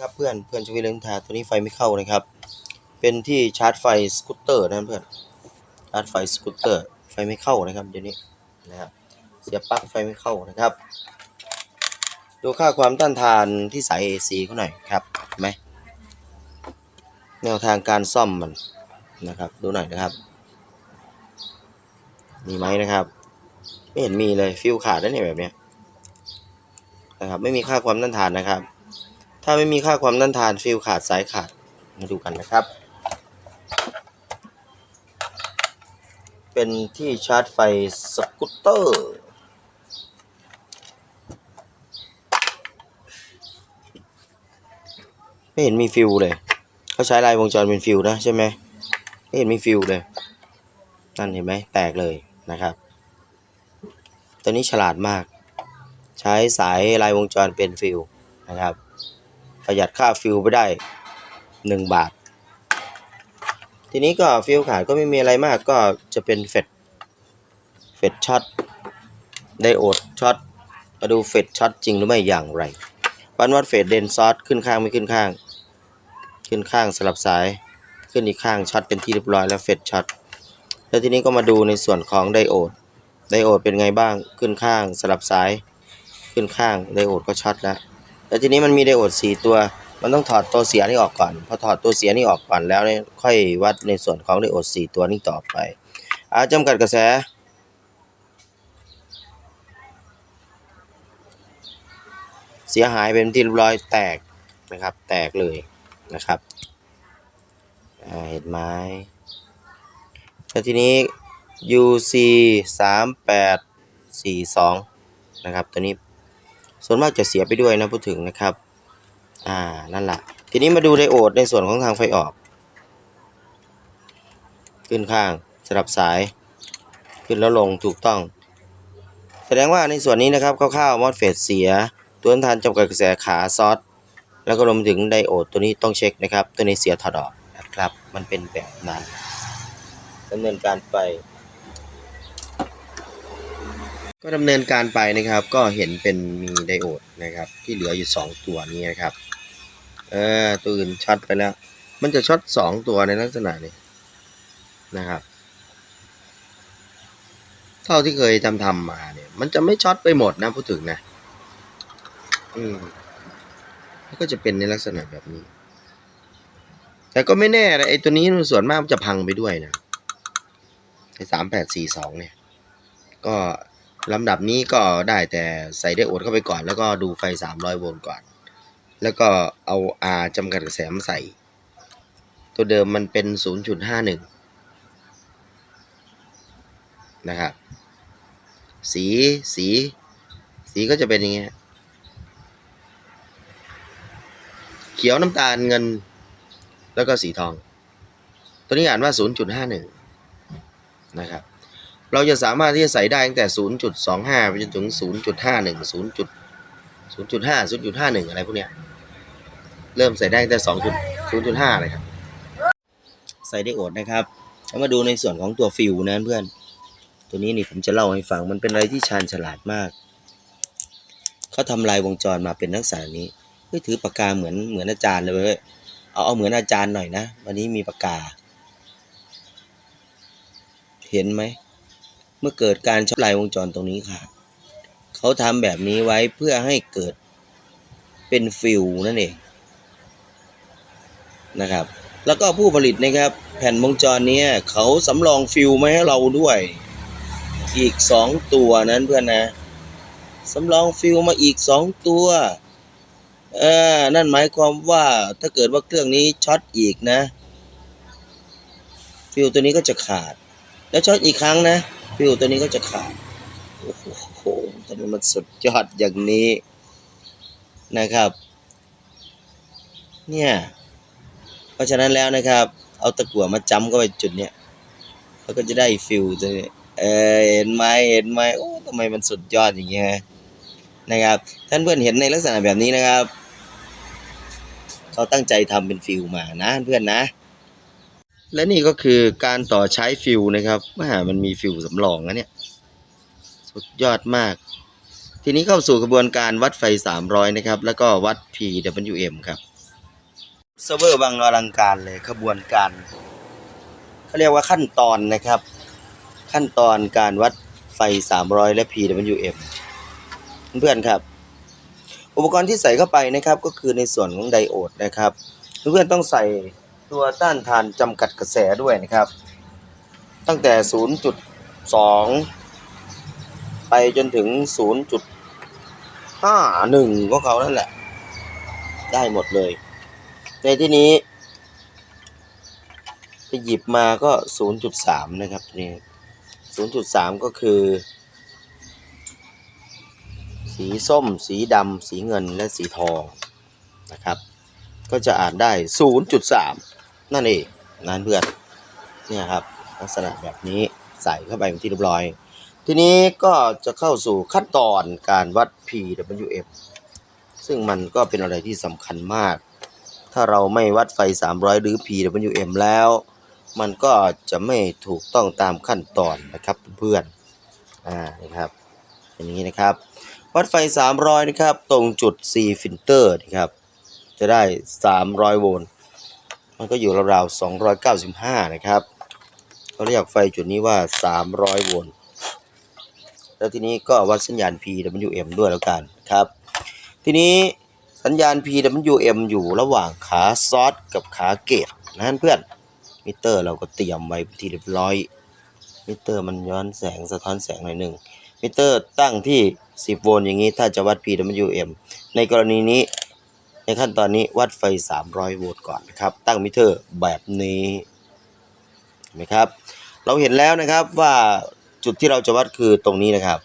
ครับเพื่อนเพื่อนชวิเลนทาตัวนี้ไฟไม่เข้านะครับ เป็นที่ชาร์จไฟสกูตเตอร์นะเพื่อนชาร์จไฟสกูตเตอร์ไฟไม่เข้านะครับเดี๋ยวนี้นะครับเสียบปลั๊กไฟไม่เข้านะครับ ดูค่าความต้านทานที่สาย AC เขาหน่อยครับเห็นไหมแนวทางการซ่อมมันนะครับ ดูหน่อยนะครับ มีไหมนะครับ ไม่เห็นมีเลยฟิวขาดแล้วเนี่ยแบบเนี้ยนะครับไม่มีค่าความต้านทานนะครับ ถ้าไม่มีค่าความต้านทานฟิลขาดสายขาด มาดูกันนะครับ เป็นที่ชาร์จไฟสกูตเตอร์ไม่เห็นมีฟิลเลย เขาใช้ลายวงจรเป็นฟิลนะใช่ไหมไม่เห็นมีฟิลเลย นั่นเห็นไหมแตกเลยนะครับ ตัวนี้ฉลาดมาก ใช้สายลายวงจรเป็นฟิลนะครับ ประหยัดค่าฟิลไปได้หนึ่งบาท ทีนี้ก็ฟิลขาดก็ไม่มีอะไรมากก็จะเป็นเฟดเฟดช็อตไดโอดช็อตมาดูเฟดช็อตจริงหรือไม่อย่างไรวันวัดเฟดเดนซอสขึ้นข้างไม่ขึ้นข้าง ขึ้นข้างสลับสายขึ้นอีกข้างช็อตเป็นที่เรียบร้อยแล้วเฟดช็อตแล้วทีนี้ก็มาดูในส่วนของไดโอดไดโอดเป็นไงบ้างขึ้นข้างสลับสาย ขึ้นข้างไดโอดก็ช็อตแล้ว แล้วทีนี้มันมีไดโอดสี่ตัว มันต้องถอดตัวเสียนี่ออกก่อน พอถอดตัวเสียนี่ออกก่อนแล้วเนี่ยค่อยวัดในส่วนของไดโอดสี่ตัวนี้ต่อไปอาจำกัดกระแสเสียหายเป็นที่เรียบร้อยแตกนะครับ แตกเลยนะครับเห็นไหมแล้วทีนี้ UC สามแปดสี่สองนะครับ ตัวนี้ ส่วนมากจะเสียไปด้วยนะพูดถึงนะครับ อ่า นั่นแหละ ทีนี้มาดูไดโอดในส่วนของทางไฟออก ขึ้นข้างสลับสาย ขึ้นแล้วลงถูกต้อง แสดงว่าในส่วนนี้นะครับคร่าวๆมอสเฟสเสีย ตัวนทานจำกัดกระแสขาซอสแล้วก็รวมถึงไดโอดตัวนี้ต้องเช็คนะครับ ตัวนี้เสียถอดออกนะครับ มันเป็นแบบนั้นดำเนินการไป ก็ดำเนินการไปนะครับ ก็เห็นเป็นมีไดโอดนะครับ ที่เหลืออยู่ 2 ตัวนี้นะครับ เออตัวอื่นช็อตไปแล้ว มันจะช็อต2ตัวในลักษณะนี้นะครับ เท่าที่เคยทำทำมาเนี่ย มันจะไม่ช็อตไปหมดนะพูดถึงนะ อืมแล้วก็จะเป็นในลักษณะแบบนี้ แต่ก็ไม่แน่นะไอ้ตัวนี้มันส่วนมากมันจะพังไปด้วยนะไอ้สามแปดสี่สองเนี่ย ก็ ลำดับนี้ก็ได้แต่ใส่ไดโอดเข้าไปก่อน แล้วก็ดูไฟสามร้อยโวลต์ก่อน แล้วก็เอา R จำกัดกระแสมาใส่ ตัวเดิมมันเป็นศูนย์จุดห้าหนึ่งนะครับ สีสี สีก็จะเป็นอย่างเงี้ยเขียวน้ำตาลเงิน แล้วก็สีทอง ตัวนี้อ่านว่า 0.51 นะครับ เราจะสามารถที่จะใส่ได้ตั้งแต่ 0.25 ไปจนถึง 0.51 0. 0.5 0.51 อะไรพวกเนี้ย เริ่มใส่ได้ตั้งแต่ 2. 0.5 เลยครับ ใส่ได้โอดนะครับแล้วมาดูในส่วนของตัวฟิวนะเพื่อน ตัวนี้นี่ผมจะเล่าให้ฟัง มันเป็นอะไรที่ชาญฉลาดมาก เขาทำลายวงจรมาเป็นลักษณะนี้เฮ้ยถือปากกาเหมือนเหมือนอาจารย์เลยเว้ยเอาเอาเหมือนอาจารย์หน่อยนะ วันนี้มีปากกา เห็นไหม มื่อเกิดการช็อตลายวงจรตรงนี้ค่ะ เขาทำแบบนี้ไว้เพื่อให้เกิดเป็นฟิวนั่นเองนะครับ แล้วก็ผู้ผลิตนะครับ แผ่นวงจรนี้เขาสำรองฟิวมาให้เราด้วย อีกสองตัวนั้นเพื่อนนะสำรองฟิวมาอีกสองตัวเออนั่นหมายความว่าถ้าเกิดว่าเครื่องนี้ช็อตอีกนะ ฟิวตัวนี้ก็จะขาด แล้วช็อตอีกครั้งนะ ฟิวตัวนี้ก็จะขาด โอ้โหทำไมมันสุดยอดอย่างนี้นะครับ เนี่ย เพราะฉะนั้นแล้วนะครับ เอาตะกั่วมาจ้ำเข้าไปจุดเนี้ยแล้วก็จะได้ฟิวตัวนี้เออเห็นไหมเห็นไหมโอ้ทำไมมันสุดยอดอย่างเงี้ยนะครับ ท่านเพื่อนเห็นในลักษณะแบบนี้นะครับ เขาตั้งใจทำเป็นฟิลมานะเพื่อนนะ และนี่ก็คือการต่อใช้ฟิลนะครับว่ามันมีฟิลสำรองนะเนี่ย สุดยอดมาก ทีนี้เข้าสู่กระบวนการวัดไฟ 300 นะครับ แล้วก็วัด PWM ครับเซิร์ฟเวอร์บางอลังการเลยขบวนการเขาเรียกว่าขั้นตอนนะครับ ขั้นตอนการวัดไฟ 300 และ PWM เพื่อนๆครับ อุปกรณ์ที่ใส่เข้าไปนะครับก็คือในส่วนของไดโอดนะครับ เพื่อนๆต้องใส่ ตัวต้านทานจำกัดกระแสด้วยนะครับ ตั้งแต่ 0.2 ไปจนถึง 0.51ก็เขานั่นแหละ ได้หมดเลย ในที่นี้ไปหยิบมาก็ 0.3 นะครับนี่ 0.3 ก็คือ สีส้ม สีดำ สีเงินและสีทองนะครับ ก็จะอ่านได้ 0.3 นั่นเองนั่นเพื่อนเนี่ยครับลักษณะแบบนี้ใส่เข้าไปเป็นที่เรียบร้อย ทีนี้ก็จะเข้าสู่ขั้นตอนการวัด PWM ซึ่งมันก็เป็นอะไรที่สำคัญมาก ถ้าเราไม่วัดไฟ 300 หรือ PWM แล้ว มันก็จะไม่ถูกต้องตามขั้นตอนนะครับเพื่อนอ่านะครับเป็นอย่างนี้นะครับวัดไฟ 300 นะครับ ตรงจุด C filter นะครับ จะได้ 300 โวลต์ มันก็อยู่ราวๆ295 นะครับเขาเรียกไฟจุดนี้ว่า 300 โวลต์แล้วทีนี้ก็วัดสัญญาณ PWM ด้วยแล้วกันครับ ทีนี้สัญญาณ PWM อยู่ระหว่างขาซอสกับขาเกตนะเพื่อนมิเตอร์เราก็เตรียมไว้ที่เรียบร้อยมิเตอร์มันย้อนแสงสะท้อนแสงหน่อยหนึ่งมิเตอร์ตั้งที่ 10 โวลต์อย่างนี้ถ้าจะวัด PWM ในกรณีนี้ ในขั้นตอนนี้วัดไฟ 300 โวลต์ก่อนนะครับ ตั้งมิเตอร์แบบนี้นไหมครับ เราเห็นแล้วนะครับว่าจุดที่เราจะวัดคือตรงนี้นะครับ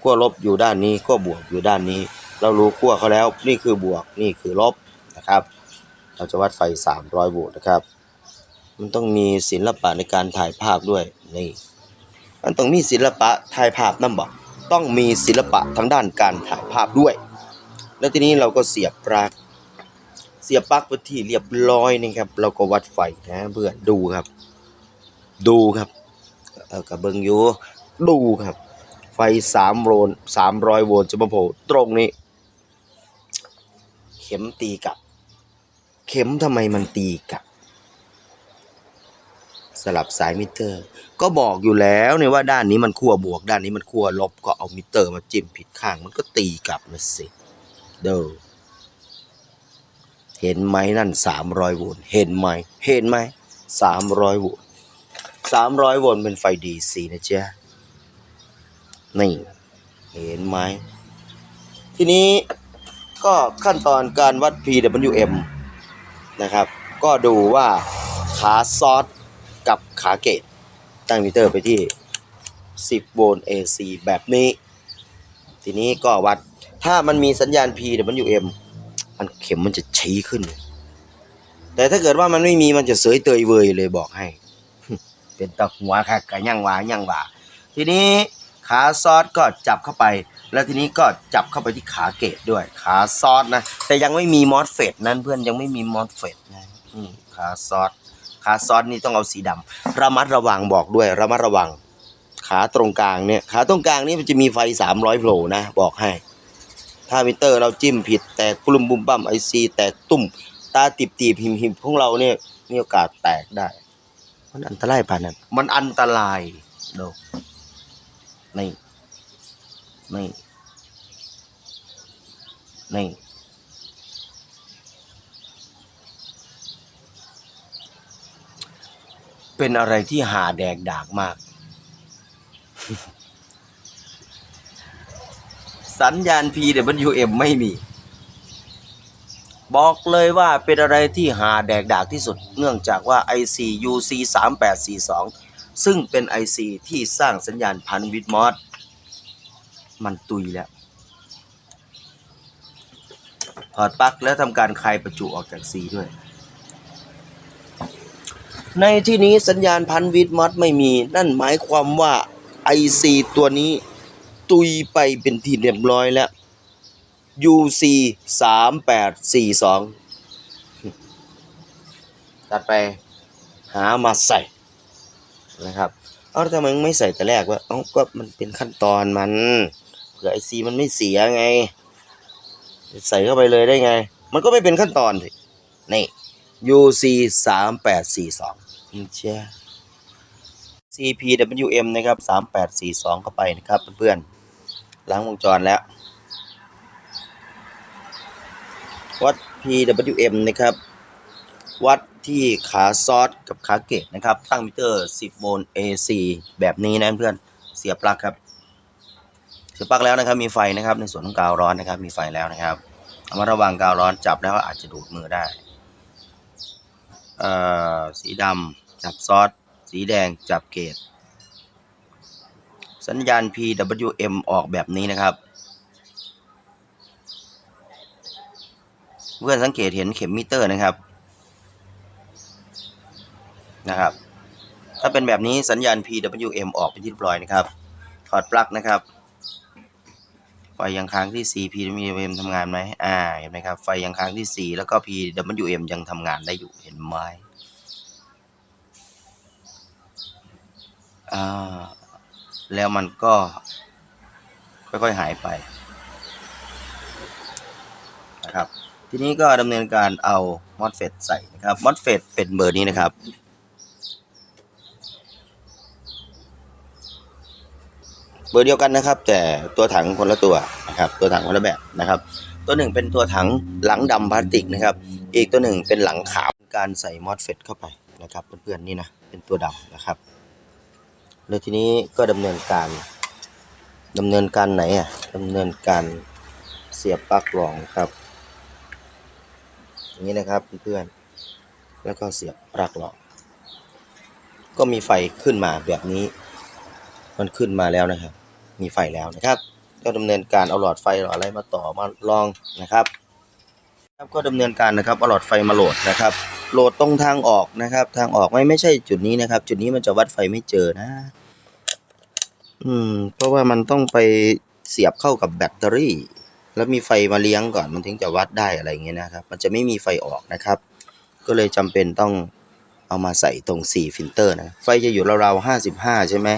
ขั้วลบอยู่ด้านนี้ขั้วบวกอยู่ด้านนี้ เรารู้ขั้วเขาแล้วนี่คือบวกนี่คือลบนะครับ เราจะวัดไฟ 300 โวลต์นะครับ มันต้องมีศิลปะในการถ่ายภาพด้วยนี่มันต้องมีศิลปะถ่ายภาพนั่นบอกต้องมีศิลปะทางด้านการถ่ายภาพด้วย แล้วทีนี้เราก็เสียบปลั๊กเสียบปลั๊กไปที่เรียบร้อยนะครับ เราก็วัดไฟนะเพื่อนดูครับ ดูครับเออกับเบิงอยู่ดูครับ ไฟสามโวลต์สามร้อยโวลต์จะมาโผล่ตรงนี้ เข็มตีกลับ เข็มทำไมมันตีกลับ สลับสายมิเตอร์ ก็บอกอยู่แล้วเนี่ยว่าด้านนี้มันขั้วบวก ด้านนี้มันขั้วลบก็เอามิเตอร์มาจิ้มผิดข้างมันก็ตีกลับนะสิ เดอเห็นไหมนั่นสามร้อยโวลต์เห็นไหมเห็นไหมสามร้อยโวลต์สามร้อยโวลต์เป็นไฟดีซีนะเจ๊ะนี่เห็นไหมทีนี้ก็ขั้นตอนการวัด PWM นะครับ ก็ดูว่าขาซอสกับขาเกตตั้งมิเตอร์ไปที่ 10 โวลต์ AC แบบนี้ ทีนี้ก็วัด ถ้ามันมีสัญญาณ PWM มันเข็มมันจะชี้ขึ้น แต่ถ้าเกิดว่ามันไม่มีมันจะเสยเตยเวยเลยบอกให้ เป็นตะหัวค่ะกะย่างหวาย่างหวาทีนี้ขาซอสก็จับเข้าไป แล้วทีนี้ก็จับเข้าไปที่ขาเกตด้วย ขาซอสนะ แต่ยังไม่มีมอสเฟตนั้นเพื่อนยังไม่มีมอสเฟตนะนี่ขาซอสขาซอสนี่ต้องเอาสีดำระมัดระวังบอกด้วย ระมัดระวัง ขาตรงกลางเนี่ย ขาตรงกลางนี่มันจะมีไฟ 300โผล่นะ บอกให้ ถ้ามิเตอร์เราจิ้มผิดแตกกลุ่มบุมบั่มไอซีแตกตุ่ม ตาติบตีบหิมหิมของเราเนี่ยมีโอกาสแตกได้ มันอันตรายป่านนั้น มันอันตรายดูนี่นี่นี่เป็นอะไรที่หาแดกดากมาก สัญญาณ PWM ไม่มี บอกเลยว่าเป็นอะไรที่หาแดกดากที่สุด เนื่องจากว่า IC UC 3842 ซึ่งเป็น IC ที่สร้างสัญญาณพันวิดมอสมันตุยแล้วถอดปลั๊กแล้วทำการคลายประจุออกจาก C ด้วย ในที่นี้สัญญาณพันวิดมอสไม่มี นั่นหมายความว่า IC ตัวนี้ ตุยไปเป็นที่เรียบร้อยแล้ว UC สามแปดสี่สองตัดไปหามาใส่นะครับ เอาแล้วทำไมมึงไม่ใส่แต่แรกวะเอ้าก็มันเป็นขั้นตอนมันเผื่อไอซีมันไม่เสียไง ใส่เข้าไปเลยได้ไง มันก็ไม่เป็นขั้นตอนสินี่ UC 3 8 4 2นี่เชีย CPWM นะครับ 3842 เข้าไปนะครับเพื่อนๆ ล้างวงจรแล้ว วัด PWM นะครับ วัดที่ขาซอสกับขาเกตนะครับ ตั้งมิเตอร์ 10 โวลต์ AC แบบนี้นะเพื่อน เสียบปลั๊กครับ เสียบปลั๊กแล้วนะครับ มีไฟนะครับ ในส่วนของกาวร้อนนะครับ มีไฟแล้วนะครับเอามาระวังกาวร้อนจับแล้วอาจจะดูดมือได้ เอ่อ สีดำจับซอส สีแดงจับเกต สัญญาณ PWM ออกแบบนี้นะครับ เพื่อนสังเกตเห็นเข็มมิเตอร์นะครับ นะครับ ถ้าเป็นแบบนี้สัญญาณ PWM ออกเป็นที่เรียบร้อยนะครับ ถอดปลั๊กนะครับ ไฟยังค้างที่ 4 PWM ทำงานไหมอ่า เห็นไหมครับ ไฟยังค้างที่ 4 แล้วก็ PWM ยังทำงานได้อยู่ เห็นไหมอ่า แล้วมันก็ค่อยๆหายไปนะครับ ทีนี้ก็ดำเนินการเอา MOSFET ใส่นะครับ MOSFET เป็นเบอร์นี้นะครับเบอร์เดียวกันนะครับ แต่ตัวถังคนละตัวนะครับ ตัวถังคนละแบบนะครับ ตัวหนึ่งเป็นตัวถังหลังดำพลาสติกนะครับ อีกตัวหนึ่งเป็นหลังขาวการใส่ MOSFET เข้าไปนะครับเพื่อนๆนี่นะเป็นตัวดำนะครับ แล้วทีนี้ก็ดำเนินการดำเนินการไหนอะดำเนินการเสียบปลั๊กรองครับอย่างนี้นะครับเพื่อนๆแล้วก็เสียบปลั๊กรองก็มีไฟขึ้นมาแบบนี้ มันขึ้นมาแล้วนะครับ มีไฟแล้วนะครับ ก็ดำเนินการเอาหลอดไฟหลอดอะไรมาต่อมาลองนะครับครับก็ดำเนินการนะครับเอาหลอดไฟมาโหลดนะครับ โหลดตรงทางออกนะครับ ทางออกไม่ไม่ใช่จุดนี้นะครับ จุดนี้มันจะวัดไฟไม่เจอนะ อืม เพราะว่ามันต้องไปเสียบเข้ากับแบตเตอรี่ แล้วมีไฟมาเลี้ยงก่อนมันถึงจะวัดได้อะไรเงี้ยนะครับ มันจะไม่มีไฟออกนะครับ ก็เลยจำเป็นต้องเอามาใส่ตรง 4 ฟิลเตอร์นะ ไฟจะอยู่ราวๆ55 ใช่ไหม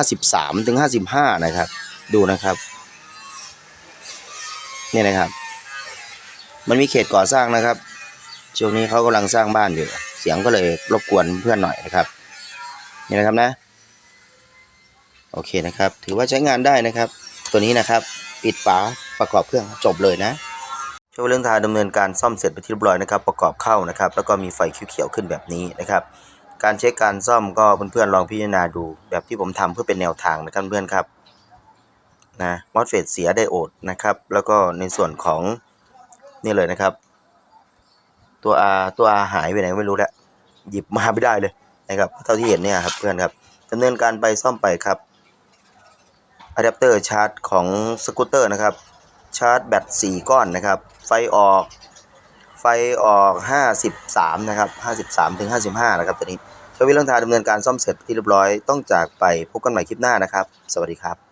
53 ถึง 55 นะครับ ดูนะครับ นี่นะครับ มันมีเขตก่อสร้างนะครับ ช่วงนี้เขากำลังสร้างบ้านอยู่ เสียงก็เลยรบกวนเพื่อนหน่อยนะครับ นี่นะครับนะ โอเคนะครับ ถือว่าใช้งานได้นะครับ ตัวนี้นะครับ ปิดฝาประกอบเครื่องจบเลยนะโชว์เรื่องทาดำเนินการซ่อมเสร็จไปที่เรียบร้อยนะครับ ประกอบเข้านะครับ แล้วก็มีไฟเขียวๆขึ้นแบบนี้นะครับการเช็คการซ่อมก็เพื่อนๆลองพิจารณาดูแบบที่ผมทำเพื่อเป็นแนวทางนะครับเพื่อนครับนะมอสเฟตเสียไดโอดนะครับ แล้วก็ในส่วนของนี่เลยนะครับ ตัว R ตัว R หายไปไหนไม่รู้แล้วหยิบมาไม่ได้เลยนะครับ เท่าที่เห็นเนี่ยครับเพื่อนครับดำเนินการไปซ่อมไปครับอะแดปเตอร์ชาร์จของสกูตเตอร์นะครับ ชาร์จแบต4ก้อนนะครับ ไฟออก ไฟออก 53 นะครับ 53ถึง55 นะครับตัวนี้ชวิลังทาดำเนินการซ่อมเสร็จที่เรียบร้อยต้องจากไปพบกันใหม่คลิปหน้านะครับ สวัสดีครับ